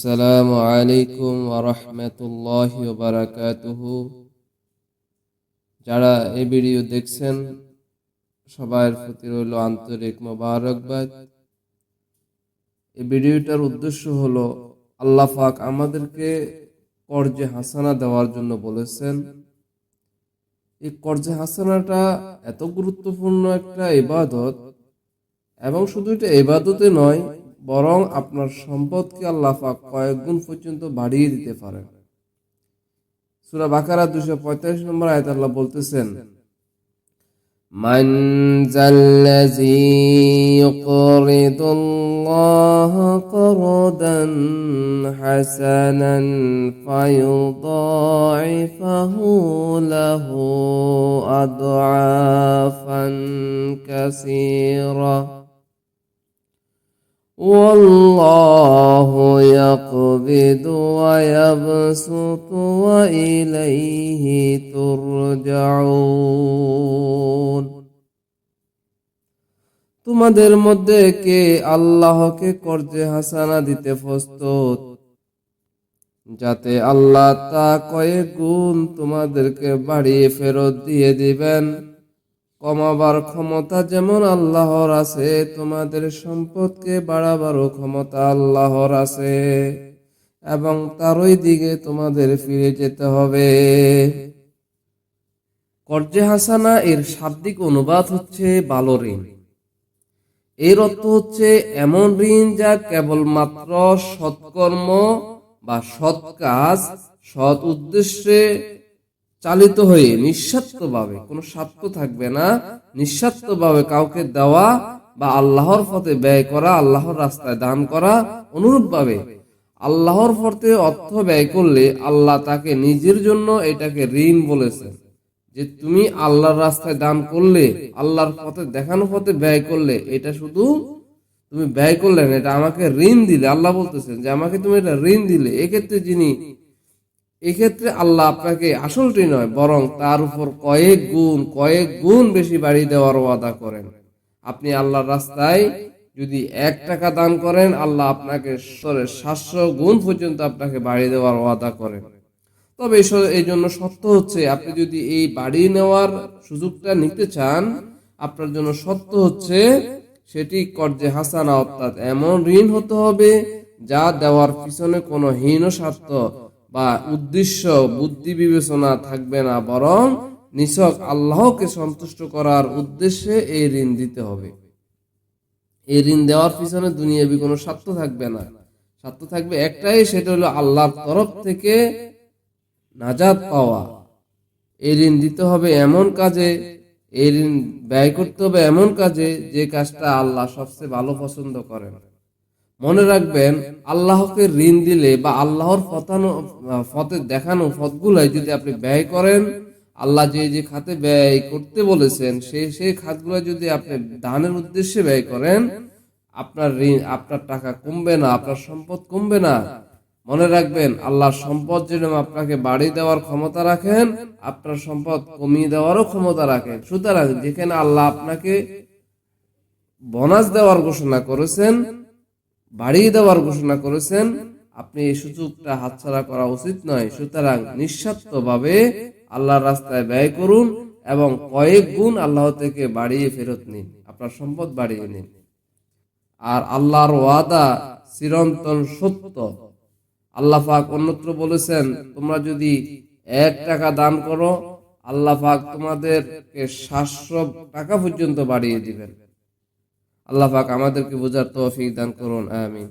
আসসালামু আলাইকুম ওরহমতুল্লাহ বারাকাতুহু যারা এই ভিডিও দেখছেন, সবার প্রতি রইল আন্তরিক মোবারকবাদ। এই ভিডিওটার উদ্দেশ্য হলো, আল্লাহ পাক আমাদেরকে কর্জে হাসানা দেওয়ার জন্য বলেছেন। এই কর্জে হাসানাটা এত গুরুত্বপূর্ণ একটা ইবাদত, এবং শুধু এটা ইবাদতে নয় বরং আপনার সম্পদকে আল্লাহ পাক কয়েক গুণ পর্যন্ত বাড়িয়ে দিতে পারেন সূরা বাকারা 245 নম্বর আয়াত আল্লাহ বলতেছেন من ذا الذي يقرض الله قرضا حسنا فيضاعفه له أضعافا كثيرة والله يقبض ويبسط وإليه ترجعون তোমাদের মধ্যে কে আল্লাহকে কর্জে হাসানা দিতে প্রস্তুত যাতে আল্লাহ তা কয়েক গুণ তোমাদেরকে বাড়িয়ে ফেরত দিয়ে দিবেন কমাবার ক্ষমতা যেমন আল্লাহর আছে, তোমাদের সম্পদকে বাড়াবারও ক্ষমতা আল্লাহর আছে। এবং তারই দিকে তোমাদের ফিরে যেতে হবে। কর্জে হাসানা এর শাব্দিক অনুবাদ হচ্ছে ভালো ঋণ। এর অর্থ হচ্ছে এমন ঋণ যা কেবলমাত্র সৎকর্ম বা সৎ কাজ, সৎ উদ্দেশ্যে চালিত হয়ে নিঃস্বার্থভাবে, কোনো স্বার্থ থাকবে না। নিঃস্বার্থভাবে কাউকে দেওয়া বা আল্লাহর পথে ব্যয় করা, আল্লাহর রাস্তায় দান করা অনুরূপভাবে। আল্লাহর পথে অর্থ ব্যয় করলে আল্লাহ তাকে নিজের জন্য এটাকে ঋণ বলেছেন যে তুমি আল্লাহর রাস্তায় দান করলে, আল্লাহর পথে, দেখানো পথে ব্যয় করলে, এটা শুধু তুমি ব্যয় করলে না, এটা আমাকে ঋণ দিলে। আল্লাহ বলতেছেন যে, আমাকে তুমি এটা ঋণ দিলে। এক্ষেত্রে যিনি এক্ষেত্রে আল্লাহ আপনাকে আসলটি নয়, বরং তার উপর কয়েক গুণ কয়েক গুণ বেশি বাড়ি দেওয়ার ওয়াদা করেন। আপনি আল্লাহর রাস্তায় যদি এক টাকা দান করেন, আল্লাহ আপনাকে সাতশো গুণ পর্যন্ত আপনাকে বাড়ি দেওয়ার ওয়াদা করেন। তবে এই জন্য সত্য হচ্ছে, আপনি যদি এই বাড়ি নেওয়ার সুযোগটা নিতে চান, আপনার জন্য সত্য হচ্ছে, সেটি কর্জে হাসানা অর্থাৎ এমন ঋণ হতে হবে, যা দেওয়ার পিছনে কোনো হীন স্বার্থ বা উদ্দেশ্য, বুদ্ধি বিবেচনা থাকবে না, বরং নিছক আল্লাহকে সন্তুষ্ট করার উদ্দেশ্যে এই ঋণ দিতে হবে। এই ঋণ দেওয়ার পিছনে দুনিয়াবি কোনো স্বার্থ থাকবে না। স্বার্থ থাকবে একটাই, সেটা হলো আল্লাহর তরফ থেকে নাজাদ পাওয়া। এই ঋণ দিতে হবে এমন কাজে, এই ঋণ ব্যয় করতে হবে এমন কাজে যে কাজটা আল্লাহ সবচেয়ে ভালো পছন্দ করেন। মনে রাখবেন, আল্লাহকে ঋণ দিলে বা আল্লাহর ফতানো, ফতে দেখানো ফতগুলাই যদি আপনি ব্যয় করেন, আল্লাহ যে যে খাতে ব্যয় করতে বলেছেন সেই সেই খাতগুলো যদি আপনি দানের উদ্দেশ্যে ব্যয় করেন, আপনার ঋণ, আপনার টাকা কমবে না, আপনার সম্পদ কমবে না। মনে রাখবেন, আল্লাহর সম্পদ যেরকম আপনাকে বাড়ি দেওয়ার ক্ষমতা রাখেন, আপনার সম্পদ কমিয়ে দেওয়ারও ক্ষমতা রাখেন। সুতরাং যেখানে আল্লাহ আপনাকে বোনাস দেওয়ার ঘোষণা করেছেন বাড়িয়ে দেওয়ার ঘোষণা করেছেন, আপনি এই সুযোগটা হাতছাড়া করা উচিত নয়। সুতরাং নিঃস্বার্থভাবে আল্লাহর রাস্তায় ব্যয় করুন এবং কয়েক গুণ আল্লাহ থেকে বাড়িয়ে ফেরত নিন। আপনার সম্পদ বাড়িয়ে নিন। আর আল্লাহর ওয়াদা চিরন্তন সত্য। আল্লাহ পাক অন্যত্র বলেছেন, তোমরা যদি এক টাকা দান করো, আল্লাহ পাক তোমাদেরকে সাতশো টাকা পর্যন্ত বাড়িয়ে দিবেন। আল্লাহ পাক আমাদেরকে বোঝার তৌফিক দান করুন আমিন।